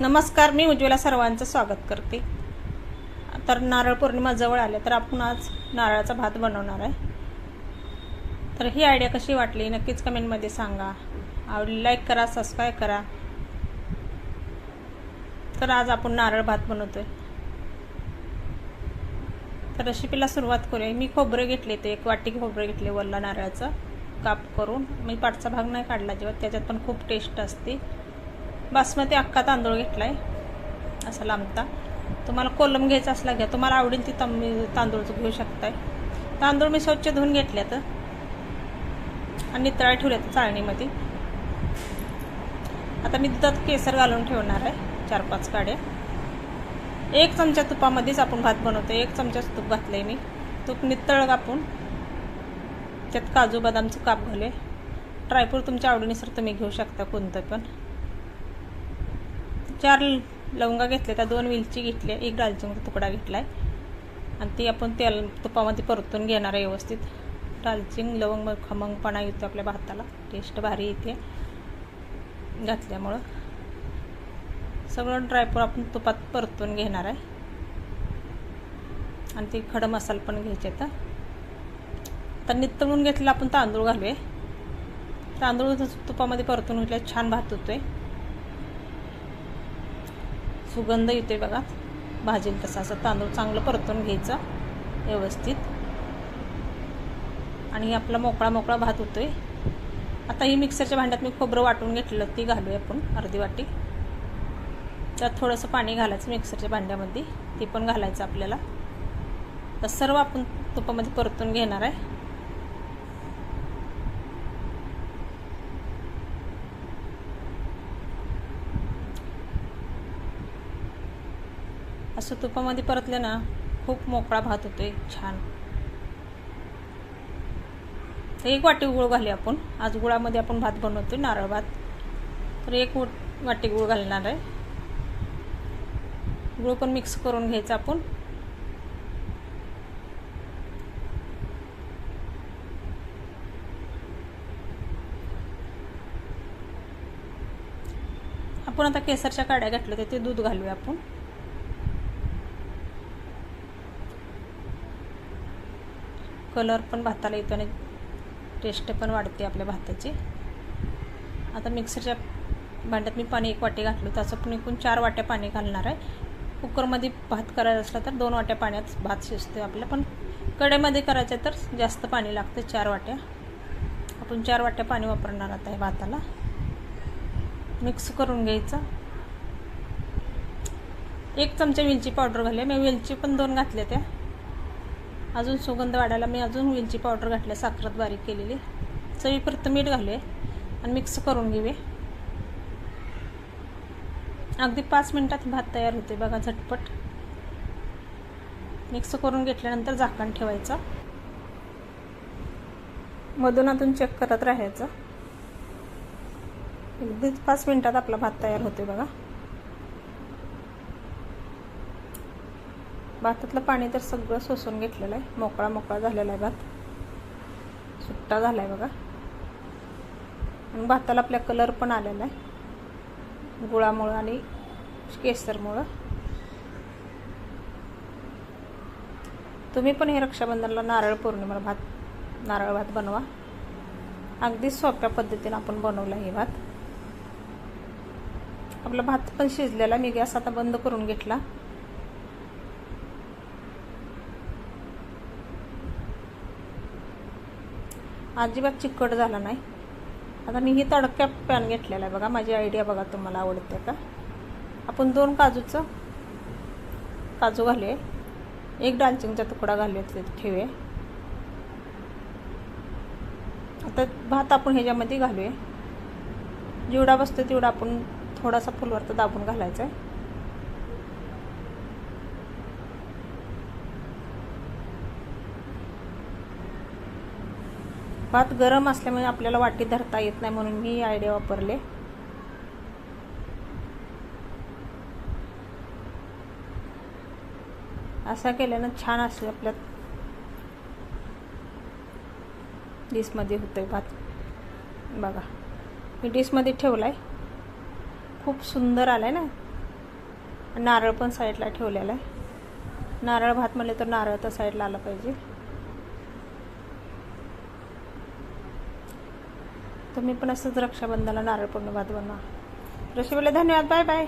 नमस्कार मी उज्ज्वला सर्वांचं स्वागत करते. तर नारळ पौर्णिमा जवळ आले तर आपण आज नारळाचा भात बनवणार आहे. तर ही आयडिया कशी वाटली नक्कीच कमेंटमध्ये सांगा. आवडली लाईक करा सबस्क्राईब करा. तर आज आपण नारळ भात बनवतोय. तर रेसिपीला सुरुवात करूया. मी खोबरं घेतले ते एक वाटी खोबरं घेतले वल्ला नारळाचं. काप करून मी पाठचा भाग नाही काढला जेव्हा त्याच्यात पण खूप टेस्ट असते. बासमती अख्खा तांदूळ घेतला आहे असा लांबता. तुम्हाला कोलम घ्यायचा असला घ्या. तुम्हाला आवडेल ती तम तांदूळचं घेऊ शकताय. तांदूळ मी स्वच्छ धुवून घेतल्यात. आणि नितळा ठेवल्यात चाळणीमध्ये. आता मी दुधात केसर घालून ठेवणार आहे. चार पाच काड्या. एक चमचा तुपामध्येच आपण भात बनवतो एक चमचाच तूप घातलं आहे मी. तूप नितळ कापून त्यात काजू बदामचं काप घाले ड्रायफ्रूट तुमच्या आवडीनुसार तुम्ही घेऊ शकता कोणतं पण. चार लवंगा घेतल्या त्या दोन वेलची घेतल्या एक दालचिनीचा तुकडा घेतला आहे आणि ती आपण तेल तुपामध्ये परतून घेणार आहे व्यवस्थित. दालचिंग लवंग खमंगपणा येतो आपल्या भाताला. टेस्ट भारी येते. घातल्यामुळं. सगळं ड्रायफ्रूट आपण तुपात परतून घेणार आहे. आणि ते खडं मसाला पण घ्यायचे तर तर नितळून घेतलेला आपण तांदूळ घालूया. तांदूळ तुपामध्ये परतून घेतल्या छान भात होतोय. सुगंध येते बघा. भाजेल तसा असं तांदूळ चांगलं परतून घ्यायचा व्यवस्थित. आणि आपला मोकळा मोकळा भात होतोय. आता ही मिक्सरच्या भांड्यात मी खोबरं वाटून घेतलेलं ती घालूया आपण अर्धी वाटी. त्यात थोडंसं पाणी घालायचं मिक्सरच्या भांड्यामध्ये ते पण घालायचं आपल्याला. तर सर्व आपण तुपामध्ये परतून घेणार आहे. असं तुपामध्ये परतलं ना खूप मोकळा भात होतो एक छान एक वाटी गुळ घालूया आपण. आज गुळामध्ये आपण भात बनवतो नारळ भात. तर एक वाटी गुळ घालणार आहे. गुळ पण मिक्स करून घ्यायचा आपण. आपण आता केसरच्या काड्या घातल्या ते दूध घालूया आपण. कलर पण भाताला येतो आणि टेस्ट पण वाढते आपल्या भाताची. आता मिक्सरच्या भांड्यात मी पाणी एक वाटी घातलं त्याचं पण एकूण चार वाट्या पाणी घालणार आहे. कुकरमध्ये भात करायचा असला तर दोन वाट्या पाण्यात भात शिजतो आपल्या पण कडेमध्ये करायचं तर जास्त पाणी लागतं चार वाट्या. आपण चार वाट्या पाणी वापरणार आता आहे भाताला. मिक्स करून घ्यायचं. एक चमचा वेलची पावडर घाले मी वेलची पण दोन घातल्या त्या. अजून सुगंध वाढायला मी अजून वेलची पावडर घातली साखरात बारीक केलेली. चवीपुरतं मीठ घालूया आणि मिक्स करून घेऊया. अगदी पाच मिनटात भात तयार होते बघा झटपट. मिक्स करून घेतल्यानंतर झाकण ठेवायचं. मधून चेक करत राहायचं. अगदीच पाच मिनटात आपला भात तयार होते बघा. भातातलं पाणी तर सगळं सोसून घेतलेलं आहे. मोकळा मोकळा झालेला आहे भात. सुट्टा झाला आहे बघा. आणि भाताला आपल्या कलर पण आलेला आहे. गुळामुळं आणि केसरमुळं. तुम्ही पण हे रक्षाबंधनला नारळ पौर्णिमेला भात नारळ भात बनवा. अगदी सोप्या पद्धतीनं आपण बनवला हे भात. आपला भात पण शिजलेला मी गॅस आता बंद करून घेतला. अजिबात चिकट झाला नाही. आता मी ही तडक्या पॅन घेतलेला आहे बघा माझी आयडिया बघा तुम्हाला आवडते का? आपण दोन काजूचं काजू घालूया. एक दालचिनीचा तुकडा घालूया ठेवूया. आता भात आपण ह्याच्यामध्ये घालूया. जेवढा बसतो तेवढा आपण थोडासा फुलवरचा दाबून घालायचा आहे. भात गरम असल्यामुळे आपल्याला वाटी धरता येत नाही म्हणून मी आयडिया वापरले. असा केल्यानं छान असले आपल्यात. डिशमध्ये होतं भात. बघा मी डिशमध्ये ठेवला आहे खूप सुंदर आला आहे ना? नारळ पण साईडला ठेवलेला आहे. नारळ भात म्हणले तर नारळ तर साईडला आला पाहिजे. तुम्ही पण असंच रक्षाबंधनाला नारळ पूर्ण भात बनवा रशिबले धन्यवाद. Bye bye.